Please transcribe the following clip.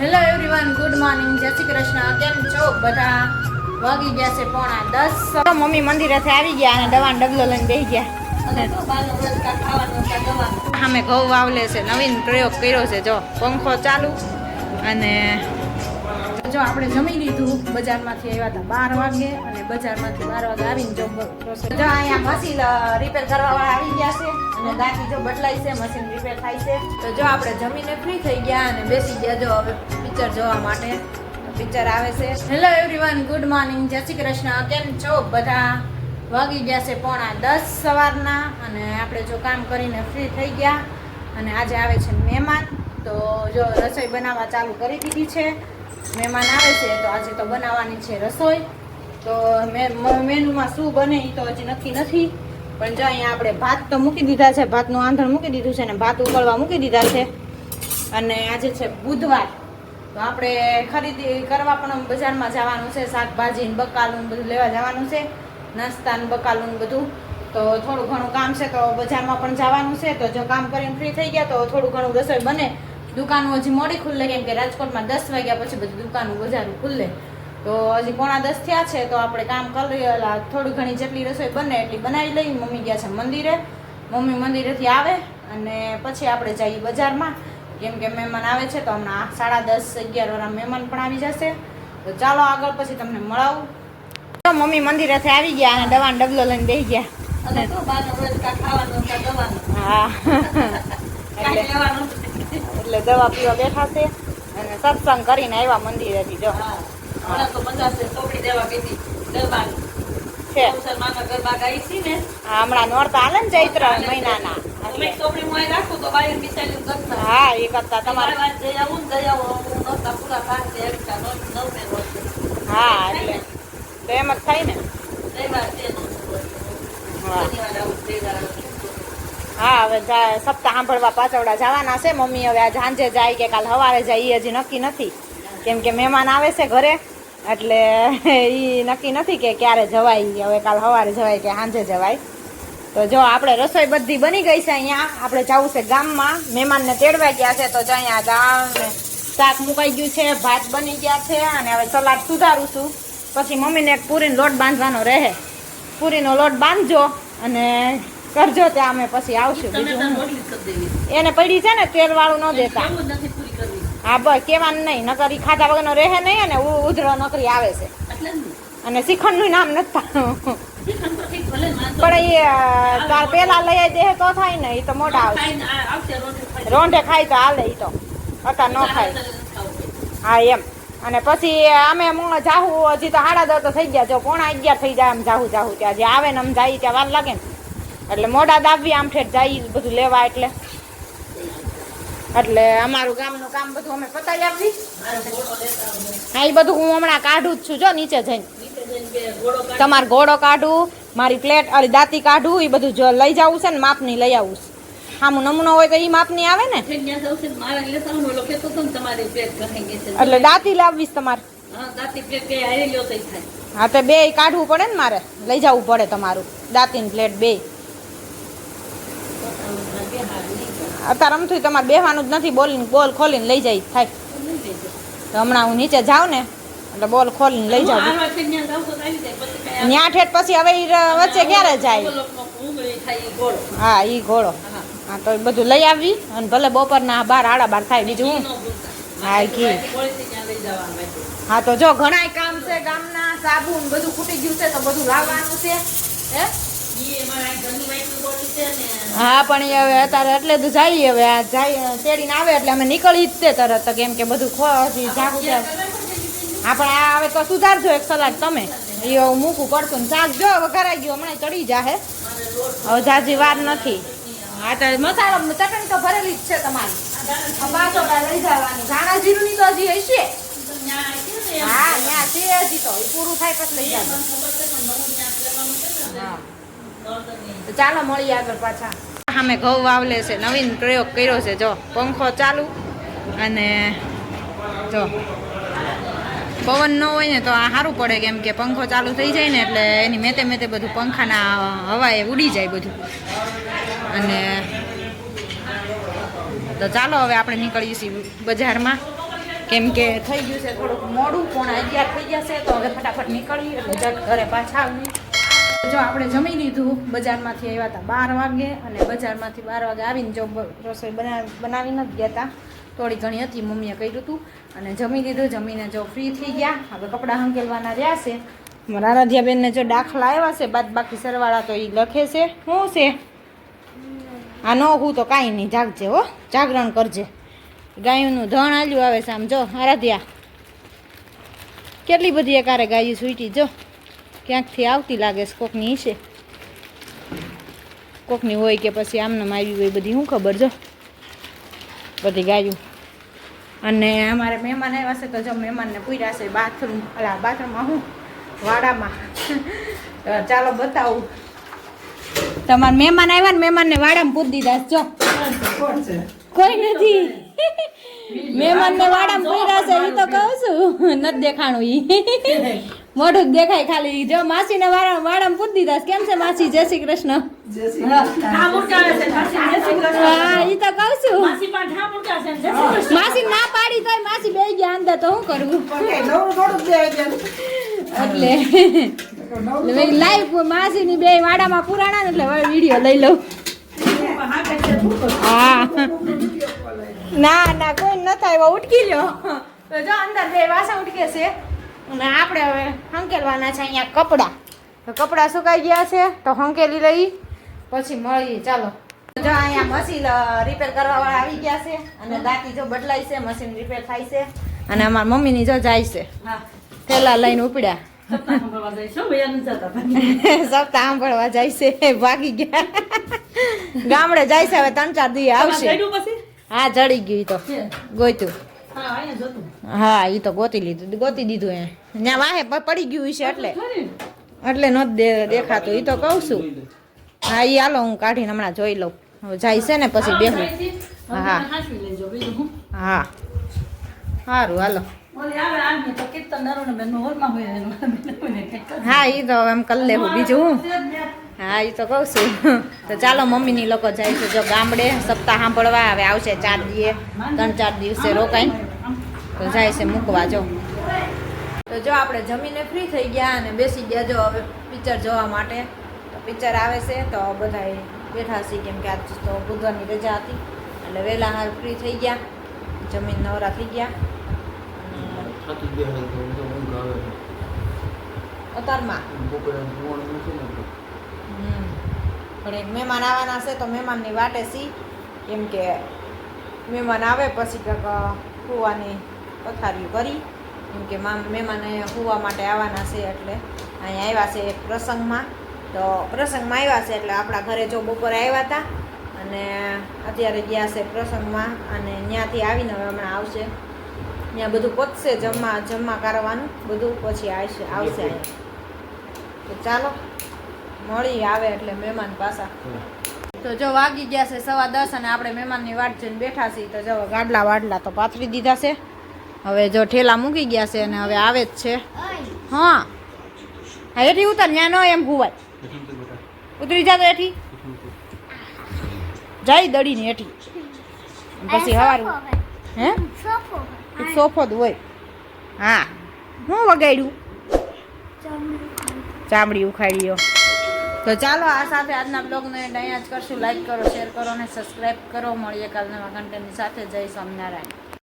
Hello everyone good morning જય શ્રી કૃષ્ણ. કેમ છો બધા? વાગી ગયા છે પોણા દસ. તો મમ્મી મંદિરેથી આવી ગયા અને દવાનો ડગલો લઈને બેસી ગયા. અમે ઘઉં વાવલે છે નવીન પ્રયોગ કર્યો છે. જો પંખો ચાલુ અને જો આપણે જમી લીધું, બજારમાંથી આવ્યા હતા બાર વાગે અને બજારમાંથી બાર વાગે આવીને જો જો અહીંયા મશીન રિપેર કરવા વાળા આવી ગયા છે અને દાંતી જો બદલાય છે મશીન રિપેર થાય છે. તો જો આપણે જમીને ફ્રી થઈ ગયા અને બેસી ગયા જો હવે પિક્ચર જોવા માટે. પિક્ચર આવે છે. હેલો એવરીવન ગુડ મોર્નિંગ જય શ્રી કૃષ્ણ. કેમ છો? બધા વાગી ગયા છે પોણા દસ સવારના અને આપણે જો કામ કરીને ફ્રી થઈ ગયા અને આજે આવે છે મહેમાન. તો જો રસોઈ બનાવવા ચાલુ કરી દીધી છે. મહેમાન આવે છે, તો આજે તો બનાવવાની છે રસોઈ. તો મેનુમાં શું બને એ તો હજી નક્કી નથી. પણ જો અહીંયા આપણે ભાત તો મૂકી દીધા છે, ભાતનું આંધણ મૂકી દીધું છે અને ભાત ઉકળવા મૂકી દીધા છે. અને આજે છે બુધવાર. તો આપણે ખરીદી, કરવા પણ બજારમાં જવાનું છે શાકભાજી બકાલું બધું લેવા જવાનું છે નાસ્તા બકાલું બધું. તો થોડું ઘણું કામ છે, તો બજારમાં પણ જવાનું છે. તો જો કામ કરીને ફ્રી થઈ ગયા, તો થોડું ઘણું રસોઈ બને. દુકાનો હજી મોડી ખુલ્લે કેમ કે રાજકોટમાં દસ વાગ્યા પછી બધી દુકાનો બજારો ખુલ્લે. તો હજી પોણા દસ થયા છે તો આપણે કામ કરી થોડી ઘણી જેટલી રસોઈ બને એટલી બનાવી લઈ. મમ્મી ગયા છે મંદિરે. મમ્મી મંદિરેથી આવે અને પછી આપણે જઈએ બજારમાં. કેમ કે મહેમાન આવે છે તો હમણાં સાડા દસ અગિયાર વાળા મહેમાન પણ આવી જશે. તો ચાલો આગળ પછી તમને મળાવું. તો મમ્મી મંદિરેથી આવી ગયા અને દવાનો ડબલો લઈને બેસી ગયા. હા. એટલે દવા પીવા બેઠા છે અને સત્સંગ કરીને આવ્યા મંદિરેથી જો. છે. હમણાં નોરતા હાલે ને ચૈત્ર મહિનાના. હા એ કરતા તમારે હા એટલે તો એમ જ થાય ને. હા. હવે સપ્તાહ સાંભળવા પાછવડા જવાના છે. મમ્મી હવે આજ સાંજે જાય કે કાલ સવારે જાય એ હજી નક્કી નથી. કેમ કે મહેમાન આવે છે ઘરે, એટલે એ નક્કી નથી કે ક્યારે જવાય હવે કાલ સવારે જવાય કે સાંજે જવાય. તો જો, આપણે રસોઈ બધી બની ગઈ છે અહીંયા. આપણે જવું છે ગામમાં. મહેમાનને તેડવા ગયા છે, તો જો અહીંયા ગામ શાક મુકાઈ ગયું છે, ભાત બની ગયા છે, અને હવે સલાડ સુધારું છું. પછી મમ્મીને એક પૂરીનો લોટ બાંધવાનો રહે. પૂરીનો લોટ બાંધજો, અને કરજો ત્યાં અમે પછી આવશું બીજું એને પડી છે ને તેલ વાળું ન દેતા. હા બસ કેવાનું નહીં. નકર ઈ ખાધા વગરનો રહે નહીં અને ઉધરો નકરી આવે છે. અને શ્રીખંડનું નામ નથી પણ એ તાર પેલા લઈ દે તો થાય ને એ તો મોટા આવશે. રોંઢે ખાય તો હાલે એ તો. અત્યારે ન ખાય. હા એમ. અને પછી અમે જાહુ હજી તો સાડા દસ તો થઈ ગયા. જો પોણા અગિયાર થઈ જાય આમ જાહુ જાહુ. ત્યાં જે આવે ને આમ જાય ત્યાં વાર લાગે ને. એટલે મોડા દાબી આમ ઠેઠ જાય બધું લેવા એટલે. એટલે અમારું ગામનું કામ બધું અમે પતાવી આવી હા એ બધું હું હમણાં કાઢું જ છું જો નીચે જઈને. તમારે ઘોડો કાઢું મારી પ્લેટ અરે દાંતી કાઢું એ બધું જો લઈ જવું છે ને માપની લઈ આવું છે. આમ નમૂનો હોય તો એ માપની આવે ને? એટલે દાંતી લાવવીશ તમારે. હા તો બે કાઢવું પડે ને મારે. લઈ જવું પડે તમારું. દાંતીની પ્લેટ બે. અત્યારે અમથું તમારે બેહવાનું જ નથી. બોલીને બોલ ખોલીને લઈ જાય. થાય. તો હમણાં હું નીચે જાઉં ને એટલે બોલ ખોલીને લઈ જાઉં. ન્યા ઠેઠ પછી હવે વચ્ચે ક્યારે જાય? હા એ ઘોડો. હા. તો એ બધું લઈ આવી અને ભલે બપોરના બાર આડા બાર થાય બીજું હું? હા ઘી. હા તો જો ઘણાય કામ છે ગામના સાબુ બધું ખૂટી ગયું છે તો બધું લાવવાનું છે. હે? હા, પણ એ હવે અત્યારે એટલે તો જઈએ હવે આ જાય તેડીને આવે એટલે અમે નીકળી જ તે તરત કેમ કે બધું ખોવાથી જાગું છે. હા, પણ આ હવે તો સુધારજો એક સલાડ તમે. એ મૂકું મૂકવું પડતું ને શાક જો વઘારાઈ ગયું હમણાં ચડી જાહે. હવે જાજી વાર નથી. હા, તો મસાલો ચટણી તો ભરેલી જ છે તમારી. પાછો લઈ જવાની. ધાણા જીરુંની તો હજી હશે. હા ત્યાં છે હજી તો. પૂરું થાય પછી લઈ જવાનું. હા. તો ચાલો મળીએ આગળ પાછા. સામે ઘઉં વાવલે છે, નવીન પ્રયોગ કર્યો છે, જો. પંખો ચાલુ અને જો. પવન ન હોય ને તો આ સારું પડે કેમ કે પંખો ચાલુ થઈ જાય ને એટલે એની મેતે મેતે બધું પંખાના હવાએ ઉડી જાય બધું. અને તો ચાલો હવે આપણે નીકળીએ છીએ બજારમાં. કેમ કે થઈ ગયું છે થોડુંક મોડું, પણ અગિયાર થઈ ગયા છે, તો હવે ફટાફટ નીકળી એટલે ઘરે પાછા આવી જો આપણે જમી લીધું, બજારમાંથી આવ્યા હતા બાર વાગે અને બજારમાંથી બાર વાગે આવીને જો રસોઈ બનાવી બનાવી નથી ગયા હતા થોડી ઘણી હતી મમ્મીએ કર્યું હતું અને જમી લીધું, જમીને જો ફ્રી થઈ ગયા. હવે કપડાં હંકેલવાના રહ્યા છે. મારા રાધ્યાબેનને જો દાખલા આવ્યા છે, બાદ બાકી સરવાળા તો એ લખે છે. શું છે? આ ન હું તો કાંઈ નહીં, જાગજે હો, જાગરણ કરજે. ગાયોનું ધણ આલ્યું આવે છે આમ જો આરાધ્યા કેટલી બધી એકારે ગાયું સૂટી, જો. ક્યાંકથી આવતી લાગે છે કોકની છે. કોકની હોય કે પછી આમને આવી હોય બધી શું ખબર જો બધી ગાયું. અને અમારે મહેમાન આવ્યા છે તો જો મહેમાનને પૂર્યા છે બાથરૂમ અલા બાથરૂમમાં હું? વાડામાં. ચાલો બતાવું. તમારા મહેમાન આવ્યા ને મહેમાનને વાડામાં પૂરી દીધા છે, જો. કોઈ નથી. મહેમાનને વાડામાં પૂર્યા છે એ તો કહું છું. નથી દેખાણું ઈ. મોઢું જ દેખાય ખાલી. જો માસીને વાડા વાળા પૂછ દીધા કેમ છે માસી? જય શ્રી કૃષ્ણ. હા. ઈ તો કહું છું. માસી ના પાડી તો માસી બે ગયા અંદર તો શું કરવું એટલે. લાઈવ માસી ની બે વાડામાં પુરાણા ને એટલે વીડિયો લઈ લઉં. હા. ના ના કોઈ ન થાય ઉટકી લ્યો. તો જો અંદર બે વાસણ ઉટકે છે. અને આપણે હવે હંકેલવાના છે અહીંયા કપડાં. તો કપડાં સુકાઈ ગયા છે તો હંકેલી લઈ. પછી મળીએ ચાલો. જો અહીંયા મશીન રિપેર કરવા વાળા આવી ગયા છે અને દાંતી જો બદલાય છે મશીન રિપેર થાય છે અને અમારા મમ્મીની જો જાય છે. થેલા લઈને ઉપડ્યા. સપ્તાહ સાંભળવા જાય છે ભાગી ગયા. ગામડે જાય છે હવે ત્રણ ચાર દી આવશે. હા જડી ગયું તો. ગોતું હા ઈ તો ગોતી લીધું ગોતી દીધું એ. ત્યાં વાહે પડી ગયું છે એટલે. એટલે ન દેખાતું એ તો કહું છું. હા એ હાલો હું કાઢીને હમણાં જોઈ લઉં. હવે જાય છે ને પછી બેહું. હા. હા? સારું હાલો. હા એ તો એમ કરી લેવું બીજું હું? હા એ તો કહું છું. તો ચાલો મમ્મીની લોકો જાય છે જો ગામડે સપ્તાહ સાંભળવા હવે આવશે ચાર દિવસે ત્રણ ચાર દિવસે રોકાઈ. તો જાય છે મૂકવા જો. તો જો આપણે જમીને ફ્રી થઈ ગયા અને બેસી ગયા જો હવે પિક્ચર જોવા માટે. તો પિક્ચર આવે છે તો બધા બેઠા છીએ કેમ કે આજ તો બુધવારની રજા હતી. એટલે વહેલા હાલ ફ્રી થઈ ગયા. જમીન નવરા થઈ ગયા. અત્યારમાં. પણ એક મહેમાન આવવાના છે તો મહેમાનની વાટે સી. કેમ કે મહેમાન આવે પછી કંઈક હુવાની પથારીઓ કરી. કેમ કે મહેમાન અહીંયા હોવા માટે આવવાના છે એટલે અહીંયા આવ્યા છે એક પ્રસંગમાં. તો પ્રસંગમાં આવ્યા છે એટલે આપણા ઘરે જો બપોરે આવ્યા હતા અને અત્યારે ગયા છે પ્રસંગમાં અને ત્યાંથી આવીને હવે હમણાં આવશે. ત્યાં બધું પતશે જમવા જમવા કરવાનું. બધું પછી આવશે આવશે તો ચાલો, મળી આવે એટલે મહેમાન પાછા. તો જો વાગી ગયા છે સવા દસ અને આપણે મહેમાનની વાટ જઈને બેઠા છીએ. તો જો ગાડલા વાડલા તો પાથરી દીધા છે. હવે જો ઠેલા મૂકી ગયા છે અને હવે આવે જ છે. હા. હા એઠી ઉતર ત્યાં ન એમ ભૂવાય. ઉતરી જા તો એઠી જાય દડીને એઠી પછી હવારું. હે? સોફો જ હોય. હા. હું વગાડ્યું? ચામડી ઉખાડ્યો તો ચાલો આ સાથે આજના બ્લોગને અહીંયા જ કરશું. લાઈક કરો શેર કરો અને સબસ્ક્રાઈબ કરો. મળીએ કાલના કન્ટેન્ટની સાથે. જય સ્વામિનારાયણ.